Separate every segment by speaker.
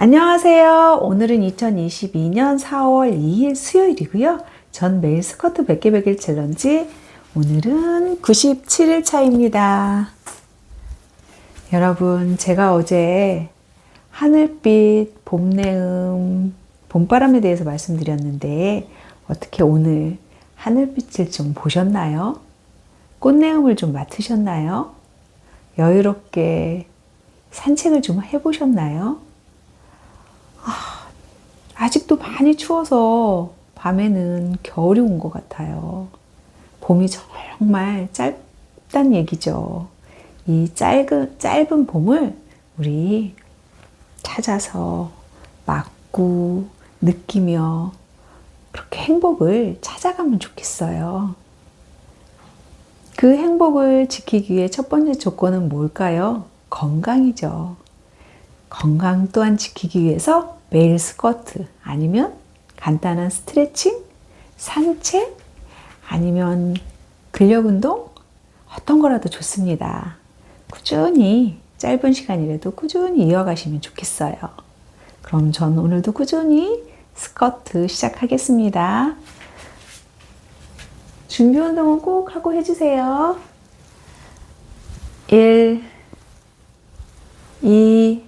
Speaker 1: 안녕하세요. 오늘은 2022년 4월 2일 수요일이고요. 전 매일 스커트 100개 100일 챌린지 오늘은 97일 차입니다. 여러분, 제가 어제 하늘빛, 봄내음, 봄바람에 대해서 말씀드렸는데 어떻게 오늘 하늘빛을 좀 보셨나요? 꽃내음을 좀 맡으셨나요? 여유롭게 산책을 좀 해보셨나요? 아, 아직도 많이 추워서 밤에는 겨울이 온 것 같아요. 봄이 정말 짧단 얘기죠. 이 짧은, 짧은 봄을 우리 찾아서 맞고 느끼며 그렇게 행복을 찾아가면 좋겠어요. 그 행복을 지키기 위해 첫 번째 조건은 뭘까요? 건강이죠. 건강 또한 지키기 위해서 매일 스쿼트 아니면 간단한 스트레칭, 산책 아니면 근력 운동 어떤 거라도 좋습니다. 꾸준히 짧은 시간이라도 꾸준히 이어가시면 좋겠어요. 그럼 전 오늘도 꾸준히 스쿼트 시작하겠습니다. 준비 운동은 꼭 하고 해주세요. 1, 2,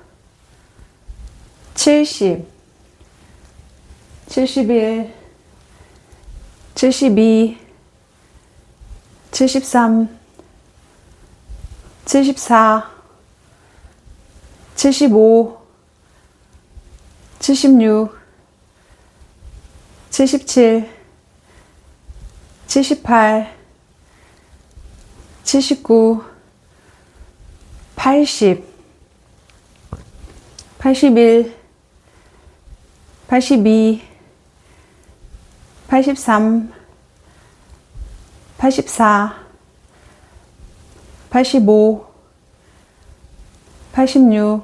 Speaker 1: 70, 71, 72, 73, 74, 75, 76, 77, 78, 79, 80, 81 82 83 84 85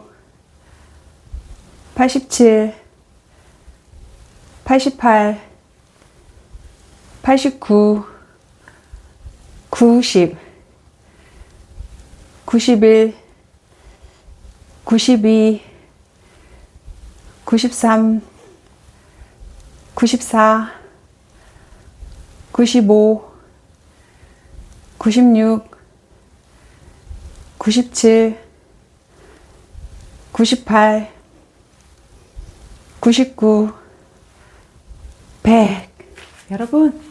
Speaker 1: 86 87 88 89 90 91 92 93 94 95 96 97 98 99 100 여러분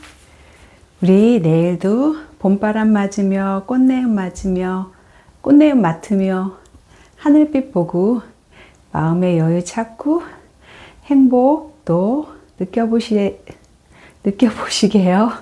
Speaker 1: 우리 내일도 봄바람 맞으며 꽃내음 맞으며 꽃내음 맡으며 하늘빛 보고 마음의 여유 찾고 행복 또 느껴보시, 느껴보시게요.